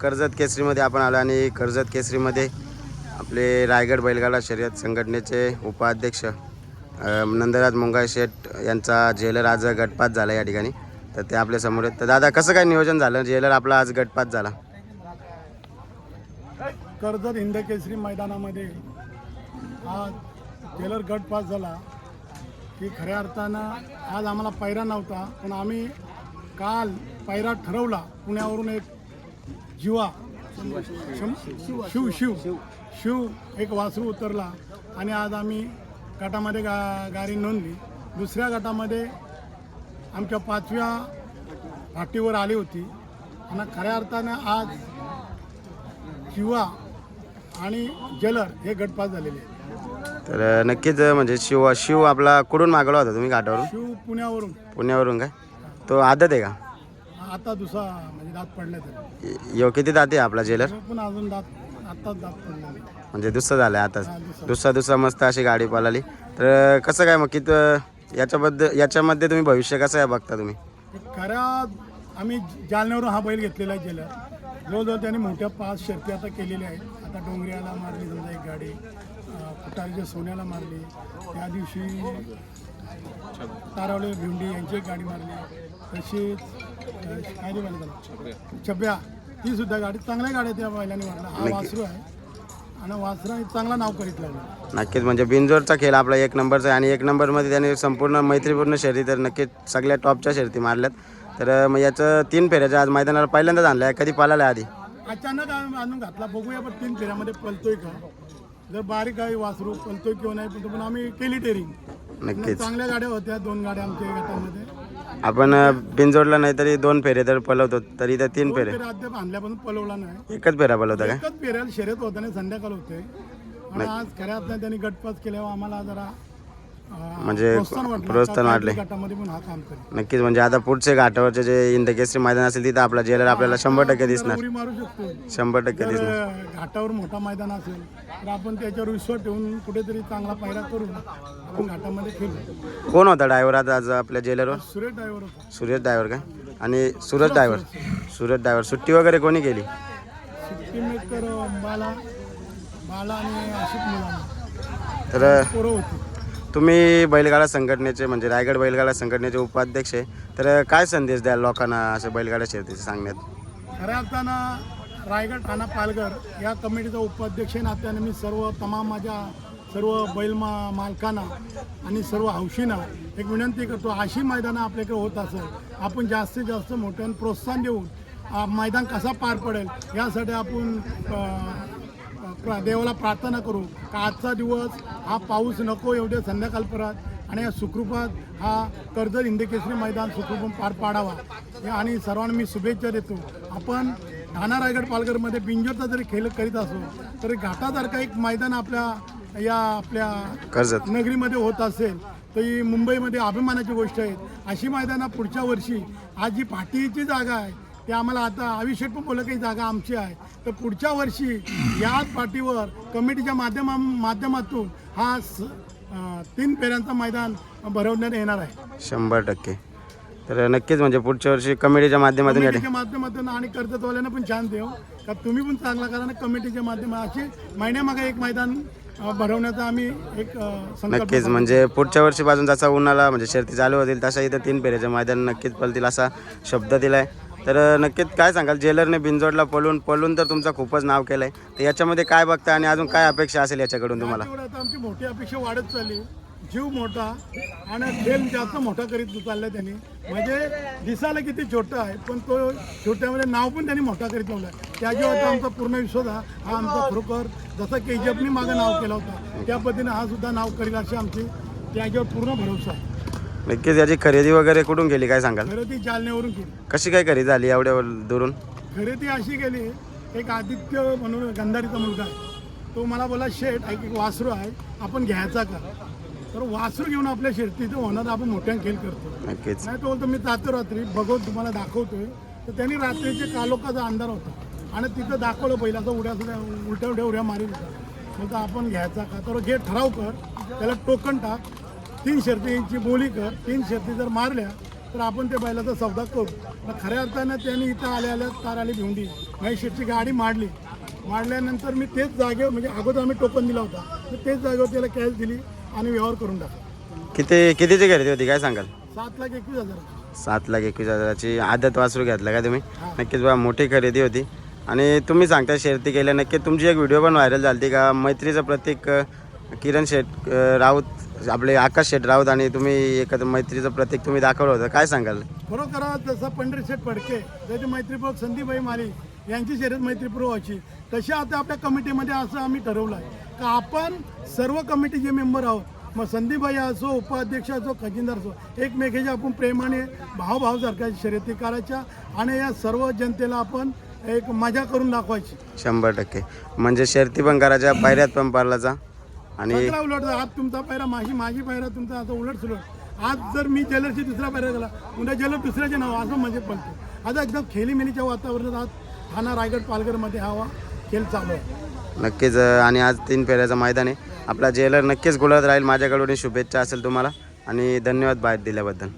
कर्जत केसरीमध्ये आपण आलो आणि कर्जत केसरीमध्ये आपले रायगड बैलगाडा शर्यत संघटनेचे उपाध्यक्ष नंदराज मुंगाय शेठ यांचा जेलर आज गटपात झाला या ठिकाणी. तर ते आपल्यासमोर आहेत. तर दादा कसं काय नियोजन झालं? जेलर आपला आज गटपात झाला. कर्जत हिंद केसरी मैदानामध्ये आज जेलर गटपास झाला. की खऱ्या अर्थानं आज आम्हाला पायरा नव्हता पण आम्ही काल पायरा ठरवला. पुण्यावरून एक जीवा शं- शिव. शिव शिव. एक वासरू उतरला आणि आज आम्ही गटामध्ये गा गाडी नोंदली. दुसऱ्या गटामध्ये आमच्या पाचव्या फाटीवर आली होती. आणि खऱ्या अर्थानं आज शिवा आणि जलर हे गटपास झालेले आहेत. तर नक्कीच म्हणजे शिव शिव आपला कुठून मागवला होता तुम्ही घाटावरून? शिव पुण्यावरून. पुण्यावरून काय? तो आदत आहे का? आता दुसरा म्हणजे दात पडले तर. यो किती दाते आपला जेलर पण अजून दात आत्ताच दात पडले म्हणजे दुसरं झालं आहे आताच हा, दुसरा. दुसरा मस्त अशी गाडी पळाली. तर कसं काय मग किती याच्याबद्दल याच्यामध्ये तुम्ही भविष्य कसं काय बघता तुम्ही? खऱ्या आम्ही जालन्यावरून हा बैल घेतलेला आहे जलर जवळजवळ त्यांनी मोठ्या पाच शर्ती आता केलेल्या आहेत. आता डोंगऱ्याला मारली समजा एक गाडी. फुटाळीच्या सोन्याला मारली. त्या दिवशी तारावले भिवंडी यांची एक गाडी मारली. तशीच अं, काय रे बैल त्याला? छब्या. ही सुद्धा गाडी चांगल्या गाड्या त्या बैलाने मारल्या. हा वासरू आहे. आणि वासरा चांगला नाव करीत लागला. नक्कीच म्हणजे बिनजोडचा खेळ आपला एक नंबरचा आहे आणि एक नंबरमध्ये त्याने संपूर्ण मैत्रीपूर्ण शर्यती तर नक्कीच सगळ्या टॉपच्या शर्यती मारल्यात. तर मग याचं तीन फेऱ्याच्या आज मैदानाला पहिल्यांदाच आणलं आहे. कधी पालाला आधी? अचानक आणून घातला. बघूया पण तीन फेऱ्यामध्ये पलतोय का? जर बारीक आहे वासरू पलतोय किंवा नाही पण पण आम्ही केली टेरिंग. नक्कीच. चांगल्या गाड्या होत्या दोन गाड्या आमच्या गटामध्ये आपण बिनजोडला नाही तरी दोन फेरे तर पलवतो तरी तर तीन फेरे. फेऱ्या अद्याप आणल्यापासून पलवला नाही. एकच फेरा पलवता काय एकच फेऱ्याला शर्यत होताना संध्याकाळ होते. आणि आज खऱ्या अर्थाने त्यांनी गटपास केल्यावर आम्हाला जरा म्हणजे प्रोत्साहन वाटलं. प्रोत्साहन का वाटले. आपल्या गटामध्ये पण हा काम करेल. नक्कीच म्हणजे आता पुढचे घाटावरचे जे इंदकेसरी मैदान असेल तिथं आपला जेलर आपल्याला शंभर टक्के दिसणार. उडी मारू शकतो. शंभर टक्के दिसणार. घाटावर मोठा मैदान असेल तर आपण त्याच्यावर विश्वास ठेवून कुठेतरी चांगला पायरा करू आपण घाटामध्ये खेळू. कोण होता ड्रायव्हर आता आज आपल्या जेलरवर सुरेश ड्रायव्हर होता. सुरेश ड्रायव्हर काय आणि सूरज ड्रायव्हर सूरज ड्रायव्हर सुट्टी वगैरे कोणी केली? सुट्टी मेकर बाला बाला आणि आशिक मुलांना. तर पोरं होती. तुम्ही बैलगाडा संघटनेचे म्हणजे रायगड बैलगाडा संघटनेचे उपाध्यक्ष आहे. तर काय संदेश द्याल लोकांना असे बैलगाडा शर्यतीचे सांगण्यात? खऱ्या अर्थानं रायगड ठाणा पालघर या कमिटीचा उपाध्यक्ष नात्याने मी सर्व तमाम माझ्या सर्व बैल मा मालकांना आणि सर्व हौशींना एक विनंती करतो अशी मैदानं आपल्याकडे होत असेल आपण जास्तीत जास्त मोठ्यानं प्रोत्साहन देऊन मैदान कसा पार पडेल यासाठी आपण देवाला प्रार्थना करू का आजचा दिवस हा पाऊस नको एवढे संध्याकाळपर्यंत आणि या सुखरूपात हा कर्जत हिंदकेसरी मैदान सुखरूप पार पाडावा. या आणि सर्वांना मी शुभेच्छा देतो. आपण ठाणा रायगड पालघरमध्ये बिंजोरचा जरी खेळ करीत असो तरी घाटासारखा एक मैदान आपल्या या आपल्या कर्जत. नगरीमध्ये होत असेल तर ही मुंबईमध्ये अभिमानाची गोष्ट आहे. अशी मैदानं पुढच्या वर्षी आज जी पाठीची जागा आहे. ते आम्हाला आता अभिषेक पण बोललं काही जागा आमची आहे. तर पुढच्या वर्षी याच पाठीवर कमिटीच्या माध्यमा माध्यमातून हा स तीन फेऱ्यांचं मैदान भरवण्यात येणार आहे. शंभर टक्के. तर नक्कीच म्हणजे पुढच्या वर्षी कमिटीच्या माध्यमातून कमिटीच्या माध्यमातून आणि कर्जतवाल्यांना पण छान देऊ. का तुम्ही पण चांगला करा आणि कमिटीच्या माध्यमाची महिन्यामागे एक मैदान भरवण्याचा आम्ही एक नक्कीच म्हणजे पुढच्या वर्षीपासून जसा उन्हाला म्हणजे शर्ती चालू होतील तसा इथं तीन फेऱ्याच्या मैदान नक्कीच पळतील असा शब्द दिलाय. तर नक्कीच काय सांगाल? जेलरने बिनजोडला पळून पळून तर तुमचं खूपच नाव केलंय. तर याच्यामध्ये काय बघता आणि अजून काय अपेक्षा असेल याच्याकडून तुम्हाला? आता आमची मोठी अपेक्षा वाढत चालली. जीव मोठा आणि खेळ जास्त मोठा करीत चाललाय त्यांनी. म्हणजे दिसायला किती छोटा आहे पण तो छोट्यामध्ये नाव पण त्यांनी मोठा करीत लावलं त्याच्यावर आता आमचा पूर्ण विश्वास हा हा आमचा खरोखर जसं के जी एफनी मागं नाव केलं होतं त्या पद्धतीने हा सुद्धा नाव करील अशी आमची त्याच्यावर पूर्ण भरोसा आहे. नक्कीच याची खरेदी वगैरे कुठून केली काय सांगाल? खरेदी जालन्यावरून केली. कशी काय खरेदी झाली एवढ्या दुरून? खरेदी अशी केली एक आदित्य म्हणून गंधारीचा मुलगा आहे. तो मला बोला शेठ एक एक वासरू आहे आपण घ्यायचा का? तर वासरू घेऊन आपल्या शेतीचं होणार आपण मोठ्या खेळ करतो. नक्कीच. नाही तो बोलतो मी जातो रात्री बघून तुम्हाला दाखवतोय. तर त्यांनी रात्रीचे कालोखाचा अंधार होता. आणि तिथं दाखवलं पहिला असं उड्या सुद्धा उलट्या उड्या उड्या मारीत होता. आपण घ्यायचा का? तर घे ठराव कर त्याला टोकन टाक तीन शर्तींची बोली कर. तीन शर्ती जर मारल्या तर आपण त्या बैलाचा सौदा करू. मग खऱ्या अर्थानं त्यांनी इथं आल्या आल्या तार आली भिवंडी शेटची गाडी मारली. मारल्यानंतर मी तेच जागेवर म्हणजे अगोदर आम्ही टोकन दिला होता. तर तेच जागेवर त्याला कॅश दिली आणि व्यवहार करून टाकला. किती कितीची खरेदी होती काय सांगाल? सात लाख एकवीस हजार सात लाख एकवीस हजाराची आदत वासरू घेतला का तुम्ही? नक्कीच बा मोठी खरेदी होती. आणि तुम्ही सांगता शर्ती केल्या नक्की तुमची एक व्हिडिओ पण व्हायरल झाली का? मैत्रीचं प्रतीक अ, किरण अ, राऊत आपले आकाश शेठ राऊत आणि तुम्ही एकत्र मैत्रीचं प्रतीक तुम्ही दाखवलं होतं. काय सांगाल? खरोखर जसं पंढरी शेठ फडके त्याची मैत्रीपूर्वक संदीपभाई माली यांची शर्यत मैत्रीपूर्वक व्हायची तशी आता आपल्या कमिटीमध्ये असं आम्ही ठरवलं आहे. का आपण सर्व कमिटीचे मेंबर आहोत मग संदीपभाई असो उपाध्यक्ष असो खजिनदार असो एकमेकाच्या आपण प्रेमाने भावभावसारख्या शर्यती करायच्या आणि या सर्व जनतेला आपण एक मजा करून दाखवायची. शंभर टक्के. म्हणजे शर्ती पण करायच्या पायऱ्यात पण पारलाचा आणि उलट आज तुमचा पायरा माझी माझी पायरा तुमचा आता उलट सुलट आज जर मी जेलरची दुसरा पायरा गेला उद्या जेलर दुसऱ्याचे नाव असं म्हणजे पडतो आता एकदम खेलीमेलीच्या वातावरणात आज ठाणा रायगड पालघरमध्ये हवा खेळ चालू आहे. नक्कीच अ, आणि आज तीन फेऱ्याचं मैदान आहे. आपला जेलर नक्कीच गुलात राहील. माझ्याकडून शुभेच्छा असेल तुम्हाला. आणि धन्यवाद बाहेर दिल्याबद्दल.